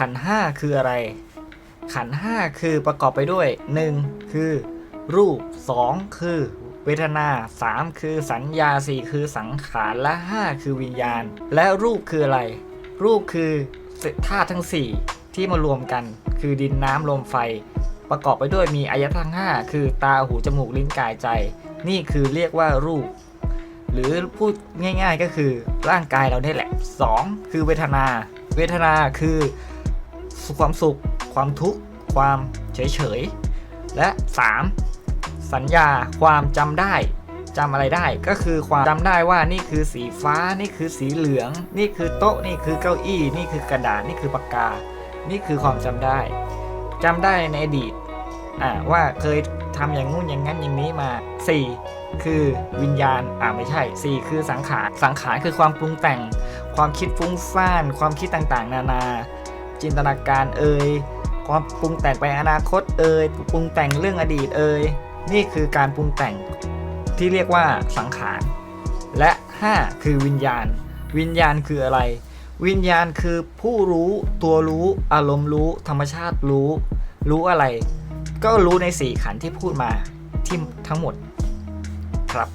ขันห้าคืออะไร ขันห้าคือประกอบไปด้วย 1. คือ รูป 2. คือ เวทนา 3. คือสัญญา 4. คือสังขารและ 5 คือวิญญาณ และรูปคืออะไร รูปคือธาตุทั้ง 4 ที่มารวมกัน คือดินน้ำลมไฟ ประกอบไปด้วยมีอายตนะทั้ง 5 คือตาหูจมูกลิ้นกายใจ นี่คือเรียกว่ารูปหรือพูดง่ายๆก็คือร่างกายเราเนี่ยแหละ 2. คือเวทนา เวทนาคือ ความสุข ความทุกข์ ความเฉยๆ และ 3. สัญญาความจำได้จำอะไรได้ก็คือความจำได้ว่านี่คือสีฟ้า นี่คือสีเหลือง นี่คือโต๊ะ นี่คือเก้าอี้ นี่คือกระดาษ นี่คือปากกา นี่คือความจำได้จำได้ในอดีตอ่าว่าเคยทำอย่างงู้นอย่างนั้นอย่างนี้มา 4. คือวิญญาณอ่าไม่ใช่ 4 คือสังขาร สังขารคือความปรุงแต่ง ความคิดฟุ้งซ่าน ความคิดต่างๆ นานา จินตนาการเอ่ยความปรุงแต่งไปอนาคตเอ่ยปรุงแต่งเรื่องอดีตเอ่ยนี่คือการปรุงแต่งที่เรียกว่าสังขาร และ 5 คือวิญญาณ วิญญาณคืออะไร วิญญาณคือผู้รู้ตัวรู้อารมณ์รู้ ธรรมชาติรู้ รู้อะไร ก็รู้ในสี่ขันที่พูดมาที่ทั้งหมดครับ